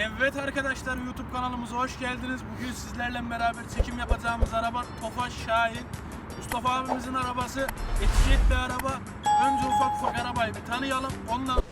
Evet arkadaşlar YouTube kanalımıza hoş geldiniz. Bugün sizlerle beraber çekim yapacağımız araba Tofaş Şahin. Mustafa abimizin arabası etiket bir araba. Önce ufak ufak arabayı bir tanıyalım. Ondan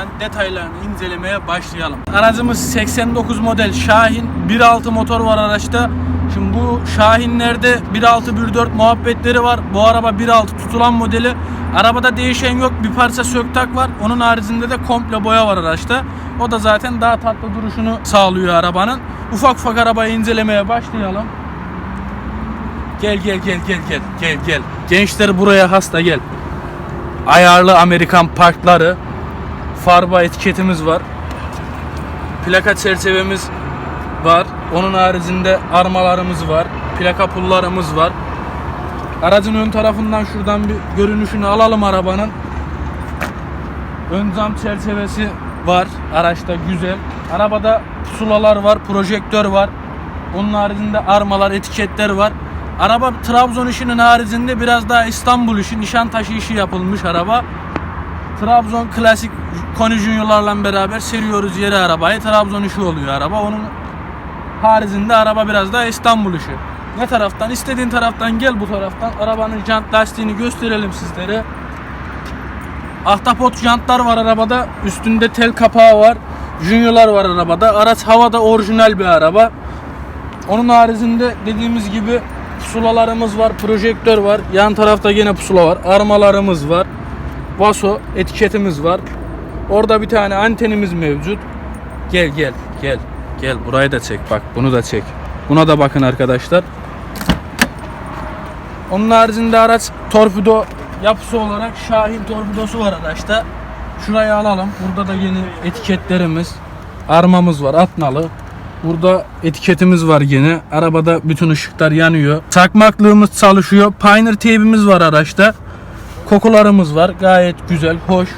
yakından detaylarını incelemeye başlayalım. Aracımız 89 model Şahin 1.6 motor var araçta. Şimdi bu Şahinlerde 1.6 1.4 muhabbetleri var. Bu araba 1.6 tutulan modeli. Arabada değişen yok. Bir parça söktak var. Onun haricinde de komple boya var araçta. O da zaten daha tatlı duruşunu sağlıyor arabanın. Ufak ufak arabayı incelemeye başlayalım. Gel gel gel gel gel gel gel. Gençler buraya hasta gel ayarlı Amerikan parkları, farba etiketimiz var. Plaka çerçevemiz var. Onun haricinde armalarımız var. Plaka pullarımız var. Aracın ön tarafından şuradan bir görünüşünü alalım arabanın. Ön cam çerçevesi var. Araçta güzel. Arabada pusulalar var, projektör var. Onun haricinde armalar, etiketler var. Araba Trabzon işinin haricinde biraz daha İstanbul işi, Nişantaşı işi yapılmış araba. Trabzon klasik Koni Junior'larla beraber seriyoruz yere arabayı. Trabzon işi oluyor araba. Onun haricinde araba biraz daha İstanbul işi. Ne taraftan? istediğin taraftan gel bu taraftan. Arabanın jant lastiğini gösterelim sizlere. Ahtapot jantlar var arabada. Üstünde tel kapağı var. Junior'lar var arabada. Araç havada orijinal bir araba. Onun haricinde dediğimiz gibi pusulalarımız var, projektör var. Yan tarafta yine pusula var. Armalarımız var. Vaso etiketimiz var. Orada bir tane antenimiz mevcut. Gel gel gel. Gel burayı da çek bak bunu da çek. Buna da bakın arkadaşlar. Onun haricinde araç torpido yapısı olarak Şahin torpidosu var araçta. Şurayı alalım. Burada da yeni etiketlerimiz, armamız var, atnalı. Burada etiketimiz var yine. Arabada bütün ışıklar yanıyor. Çakmaklığımız çalışıyor. Pioneer teybimiz var araçta. Kokularımız var. Gayet güzel, hoş.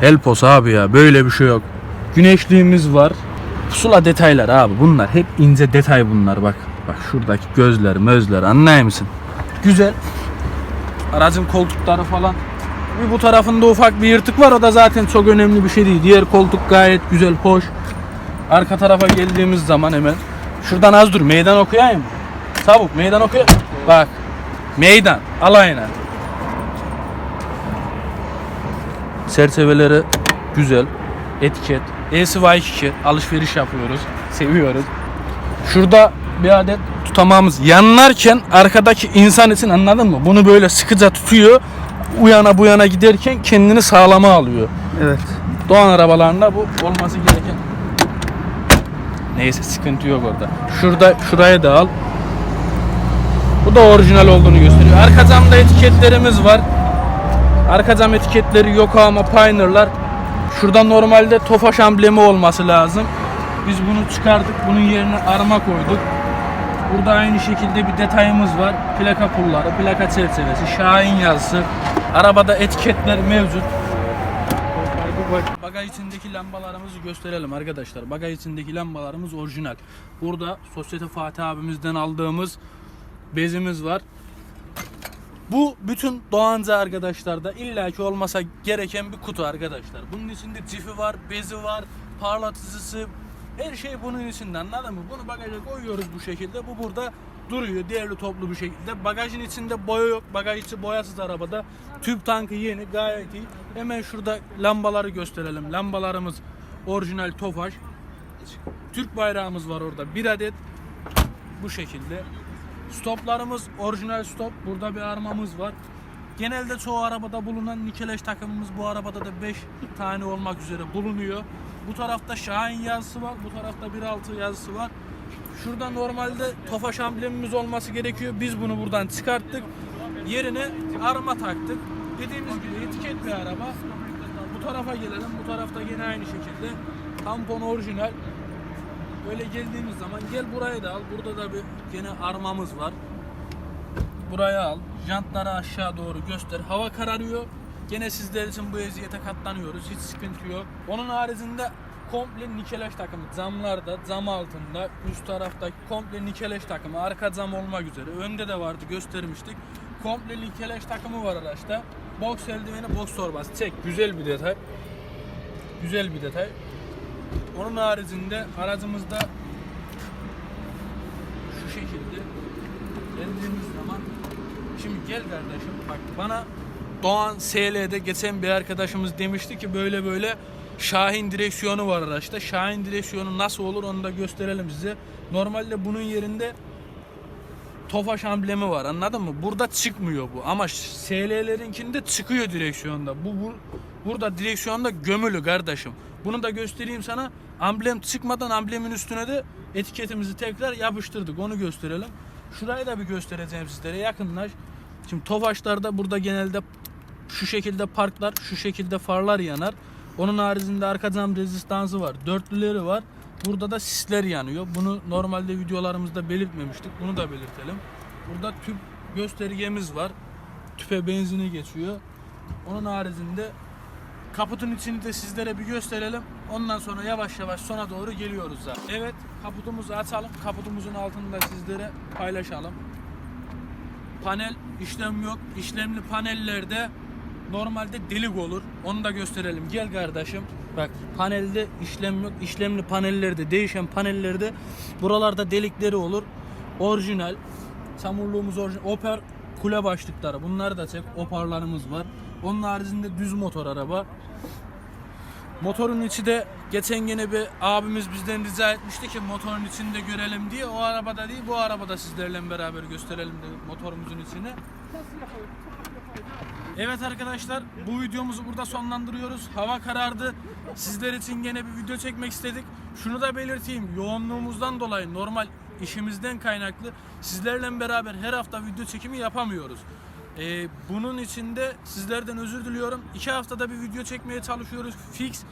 Helpos abi ya. Böyle bir şey yok. Güneşliğimiz var. Pusula detaylar abi. Bunlar hep ince detay bunlar bak. Bak şuradaki gözler, mözler anlayır mısın? Güzel. Aracın koltukları falan. Bir bu tarafında ufak bir yırtık var. O da zaten çok önemli bir şey değil. Diğer koltuk gayet güzel, hoş. Arka tarafa geldiğimiz zaman hemen şuradan az dur meydan okuyayım. Çabuk meydan okuya. Bak. Meydan alayına. Çerçeveleri güzel. Etiket. ESY2 alışveriş yapıyoruz. Seviyoruz. Şurada bir adet tutamağımız yanlarken arkadaki insan için anladın mı? Bunu böyle sıkıca tutuyor. Uyana bu yana giderken kendini sağlama alıyor. Evet. Doğan arabalarında bu olması gereken. Neyse sıkıntı yok orada. Şurada şuraya da al. Bu da orijinal olduğunu gösteriyor. Arka camda etiketlerimiz var. Arka cam etiketleri yok ama Pioneer'lar. Şurada normalde Tofaş amblemi olması lazım. Biz bunu çıkardık. Bunun yerine arma koyduk. Burada aynı şekilde bir detayımız var. Plaka pulları, plaka çerçevesi, Şahin yazısı. Arabada etiketler mevcut. Bagaj içindeki lambalarımızı gösterelim arkadaşlar. Bagaj içindeki lambalarımız orijinal. Burada Sosyete Fatih abimizden aldığımız bezimiz var. Bu bütün Doğanca arkadaşlarda illaki olmasa gereken bir kutu arkadaşlar. Bunun içinde cifi var, bezi var, parlatıcısı, her şey bunun içinde anladın mı? Bunu bagaja koyuyoruz bu şekilde. Bu burada duruyor değerli toplu bir şekilde. Bagajın içinde boya yok. Bagaj içi boyasız arabada. Tüp tankı yeni gayet iyi. Hemen şurada lambaları gösterelim. Lambalarımız orijinal Tofaş. Türk bayrağımız var orada. Bir adet bu şekilde. Stoplarımız orijinal stop. Burada bir armamız var. Genelde çoğu arabada bulunan nikeleş takımımız bu arabada da 5 tane olmak üzere bulunuyor. Bu tarafta Şahin yazısı var. Bu tarafta 1.6 yazısı var. Şurada normalde Tofaş amblemimiz olması gerekiyor. Biz bunu buradan çıkarttık. Yerine arma taktık. Dediğimiz gibi etiket bir araba. Bu tarafa gelelim. Bu tarafta yine aynı şekilde. Tampon orijinal. Böyle geldiğimiz zaman gel burayı da al. Burada da bir gene armamız var. Buraya al. Jantları aşağı doğru göster. Hava kararıyor. Gene sizler için bu eziyete katlanıyoruz. Hiç sıkıntı yok. Onun haricinde komple nikeleş takımı. Camlarda, cam altında, üst taraftaki komple nikeleş takımı. Arka cam olmak üzere. Önde de vardı göstermiştik. Komple nikeleş takımı var araçta. Box eldiveni, box torbası. Çek. Güzel bir detay. Güzel bir detay. Onun haricinde aracımızda şu şekilde geldiğimiz zaman şimdi gel kardeşim bak bana Doğan SL'de geçen bir arkadaşımız demişti ki böyle böyle Şahin direksiyonu var araçta. Şahin direksiyonu nasıl olur onu da gösterelim size. Normalde bunun yerinde Tofaş amblemi var anladın mı? Burada çıkmıyor bu ama SL'lerinkinde çıkıyor direksiyonda. Bu, bu burada direksiyonda gömülü kardeşim. Bunu da göstereyim sana. Amblem çıkmadan amblemin üstüne de etiketimizi tekrar yapıştırdık. Onu gösterelim. Şurayı da bir göstereceğim sizlere yakınlaş. Şimdi Tofaşlarda burada genelde şu şekilde parklar, şu şekilde farlar yanar. Onun haricinde arka cam rezistansı var. Dörtlüleri var. Burada da sisler yanıyor. Bunu normalde videolarımızda belirtmemiştik. Bunu da belirtelim. Burada tüp göstergemiz var. Tüpe benzini geçiyor. Onun haricinde kaputun içini de sizlere bir gösterelim. Ondan sonra yavaş yavaş sona doğru geliyoruz zaten. Evet kaputumuzu açalım. Kaputumuzun altını da sizlere paylaşalım. Panel işlem yok. İşlemli panellerde normalde delik olur. Onu da gösterelim. Gel kardeşim. Bak panelde işlem yok. İşlemli panellerde değişen panellerde buralarda delikleri olur. Orijinal. Çamurluğumuz orijinal. Oper kule başlıkları. Bunları da çek. Oparlarımız var. Onun haricinde düz motor araba. Motorun içi de geçen gene bir abimiz bizden rica etmişti ki motorun içinde görelim diye. O arabada değil bu arabada sizlerle beraber gösterelim dedik motorumuzun içini. Evet arkadaşlar bu videomuzu burada sonlandırıyoruz. Hava karardı. Sizler için gene bir video çekmek istedik. Şunu da belirteyim. Yoğunluğumuzdan dolayı normal işimizden kaynaklı sizlerle beraber her hafta video çekimi yapamıyoruz. Ee, bunun için de sizlerden özür diliyorum. İki haftada bir video çekmeye çalışıyoruz. Fix.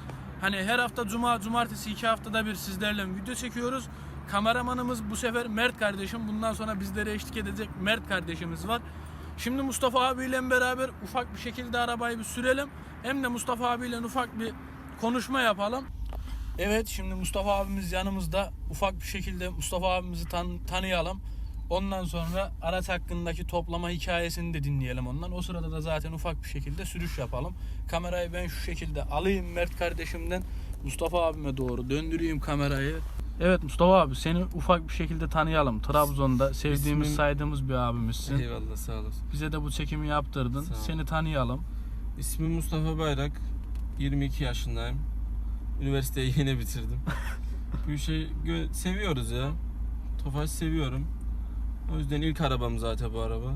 Hani her hafta cuma, cumartesi iki haftada bir sizlerle video çekiyoruz. Kameramanımız bu sefer Mert kardeşim. Bundan sonra bizlere eşlik edecek Mert kardeşimiz var. Şimdi Mustafa abiyle beraber ufak bir şekilde arabayı bir sürelim. Hem de Mustafa abiyle ufak bir konuşma yapalım. Evet şimdi Mustafa abimiz yanımızda. Ufak bir şekilde Mustafa abimizi tan- tanıyalım. Ondan sonra araç hakkındaki toplama hikayesini de dinleyelim ondan. O sırada da zaten ufak bir şekilde sürüş yapalım. Kamerayı ben şu şekilde alayım Mert kardeşimden. Mustafa abime doğru döndüreyim kamerayı. Evet Mustafa abi seni ufak bir şekilde tanıyalım. Trabzon'da sevdiğimiz İsmim- saydığımız bir abimizsin. Eyvallah sağ olasın. Bize de bu çekimi yaptırdın. Seni tanıyalım. İsmim Mustafa Bayrak. 22 yaşındayım. Üniversiteyi yeni bitirdim. Bu şey seviyoruz ya. Tofaş seviyorum. O yüzden ilk arabam zaten bu araba.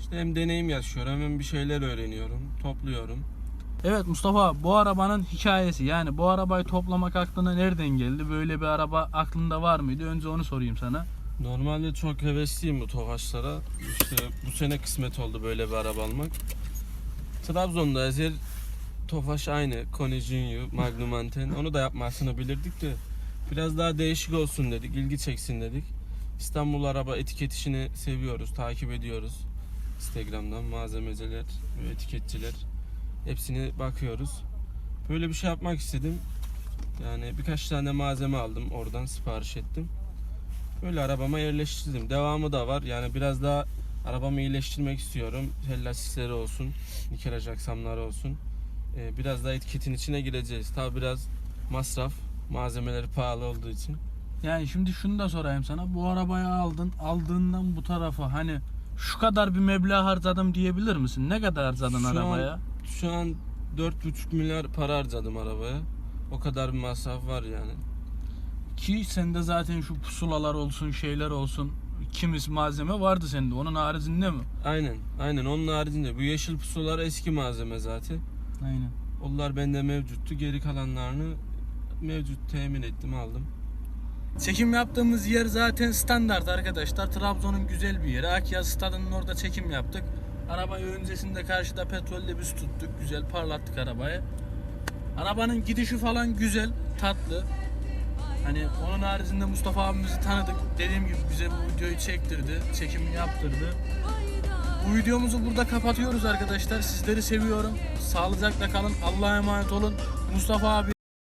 İşte hem deneyim yaşıyorum hem bir şeyler öğreniyorum, topluyorum. Evet Mustafa bu arabanın hikayesi yani bu arabayı toplamak aklına nereden geldi? Böyle bir araba aklında var mıydı? Önce onu sorayım sana. Normalde çok hevesliyim bu Tofaşlara. İşte bu sene kısmet oldu böyle bir araba almak. Trabzon'da ezer Tofaş aynı. Kone Junior, Magnum Anten. Onu da yapmasını bilirdik de biraz daha değişik olsun dedik. ilgi çeksin dedik. İstanbul araba etiket işini seviyoruz, takip ediyoruz. Instagram'dan malzemeciler, ve etiketçiler hepsini bakıyoruz. Böyle bir şey yapmak istedim. Yani birkaç tane malzeme aldım oradan sipariş ettim. Böyle arabama yerleştirdim. Devamı da var. Yani biraz daha arabamı iyileştirmek istiyorum. Tel lastikleri olsun, nikelaj aksamları olsun. Ee, biraz daha etiketin içine gireceğiz. Tabi biraz masraf, malzemeleri pahalı olduğu için. Yani şimdi şunu da sorayım sana. Bu arabayı aldın. Aldığından bu tarafa hani şu kadar bir meblağ harcadım diyebilir misin? Ne kadar harcadın Şu an- arabaya? Şu an 4,5 milyar para harcadım arabaya. O kadar bir masraf var yani. Ki sende zaten şu pusulalar olsun şeyler olsun Kimis malzeme vardı sende. Onun haricinde mi? Aynen. Aynen onun haricinde bu yeşil pusular eski malzeme zaten. Aynen. Onlar bende mevcuttu. Geri kalanlarını mevcut temin ettim aldım. Çekim yaptığımız yer zaten standart arkadaşlar. Trabzon'un güzel bir yeri. Akyaz stadının orada çekim yaptık. Arabayı öncesinde karşıda petrolde biz tuttuk. Güzel parlattık arabayı. Arabanın gidişi falan güzel, tatlı. Hani onun haricinde Mustafa abimizi tanıdık. Dediğim gibi bize bu videoyu çektirdi, çekimini yaptırdı. Bu videomuzu burada kapatıyoruz arkadaşlar. Sizleri seviyorum. Sağlıcakla kalın. Allah'a emanet olun. Mustafa abi